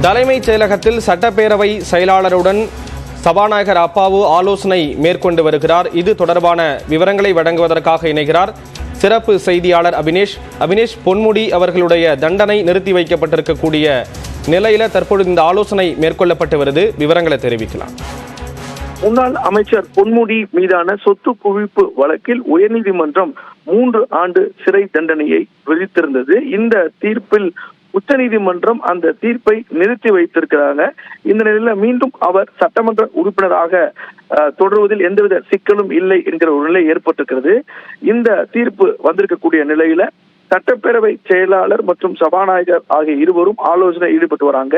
தலைமைச் செயலகத்தில் சட்டப்பேரவை செயலாளருடன் சபாநாயகர் அப்பாவு ஆலோசனை மேற்கொண்டு வருகிறார். இது தொடர்பான விவரங்களை வழங்குவதற்காக இணைகிறார். சிறப்பு செய்தியாளர் அபினேஷ். அபினேஷ் பொன்முடி அவர்களுடைய தண்டனை நிறுத்தி வைக்கப்பட்டிருக்கக்கூடிய நிலையில தற்பொழுது இந்த ஆலோசனை மேற்கொள்ளப்பட்டு வருது. விவரங்களை தெரிவிக்கலாம். முன்னாள் அமைச்சர் பொன்முடி மீதான சொத்து குவிப்பு வழக்கில் உயர்நீதிமன்றம் மூன்று ஆண்டு சிறை தண்டனையை விதித்திருந்தது. இந்த தீர்ப்பில் உச்சநீதிமன்றம் அந்த தீர்ப்பை நிறுத்தி வைத்திருக்கிறாங்க. இந்த நிலையில மீண்டும் அவர் சட்டமன்ற உறுப்பினராக தொடருவதில் எந்தவித சிக்கலும் இல்லை என்கிற ஒரு நிலை ஏற்பட்டிருக்கிறது. இந்த தீர்ப்பு வந்திருக்கக்கூடிய நிலையில சட்டப்பேரவை செயலாளர் மற்றும் சபாநாயகர் ஆகிய இருவரும் ஆலோசனை ஈடுபட்டு வராங்க.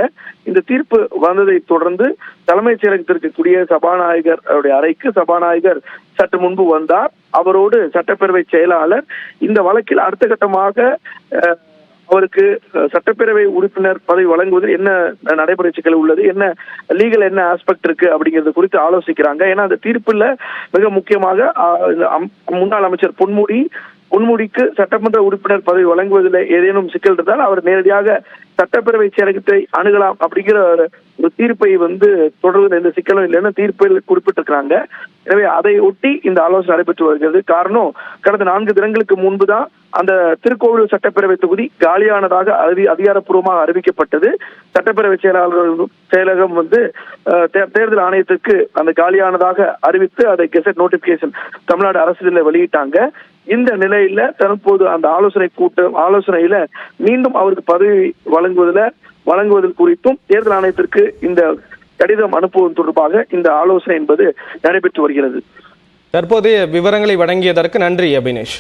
இந்த தீர்ப்பு வந்ததை தொடர்ந்து தலைமைச் செயலகத்தில் இருக்கக்கூடிய சபாநாயகர் அவருடைய அறைக்கு சபாநாயகர் சற்று முன்பு வந்தார். அவரோடு சட்டப்பேரவை செயலாளர் இந்த வழக்கில் அடுத்த கட்டமாக அவருக்கு சட்டப்பேரவை உறுப்பினர் பதவி வழங்குவதில் என்ன நடைமுறை சிக்கல் உள்ளது? என்ன லீகல் என்ன ஆஸ்பெக்ட் இருக்கு அப்படிங்கிறது குறித்து ஆலோசிக்கிறாங்க. ஏன்னா அந்த தீர்ப்புல மிக முக்கியமாக முன்னாள் அமைச்சர் பொன்முடி பொன்முடிக்கு சட்டமன்ற உறுப்பினர் பதவி வழங்குவதில் ஏதேனும் சிக்கல் இருந்தால் அவர் நேரடியாக சட்டப்பேரவை செயலகத்தை அணுகலாம் அப்படிங்கிற ஒரு ஒரு தீர்ப்பை வந்து தொடர்ந்து எந்த சிக்கலும் இல்லைன்னு தீர்ப்பில் குறிப்பிட்டிருக்கிறாங்க. எனவே அதை ஒட்டி இந்த ஆலோசனை நடைபெற்று வருகிறது. காரணம் கடந்த நான்கு தினங்களுக்கு முன்புதான் அந்த திருக்கோவிலூர் சட்டப்பேரவை தொகுதி காலியானதாக அறிவி அதிகாரப்பூர்வமாக அறிவிக்கப்பட்டது. சட்டப்பேரவை செயலாளர் செயலகம் வந்து தேர்தல் ஆணையத்திற்கு அந்த காலியானதாக அறிவித்து அதை கெசட் நோட்டிபிகேஷன் தமிழ்நாடு அரசியலில் வெளியிட்டாங்க. இந்த நிலையில தற்போது அந்த ஆலோசனை கூட்டம் ஆலோசனையில மீண்டும் அவருக்கு பதவி வழங்குவதில் வழங்குவதில் குறித்தும் தேர்தல் ஆணையத்திற்கு இந்த கடிதம் அனுப்புவது தொடர்பாக இந்த ஆலோசனை என்பது நடைபெற்று வருகிறது. தற்போதைய விவரங்களை வழங்கியதற்கு நன்றி அபினேஷ்.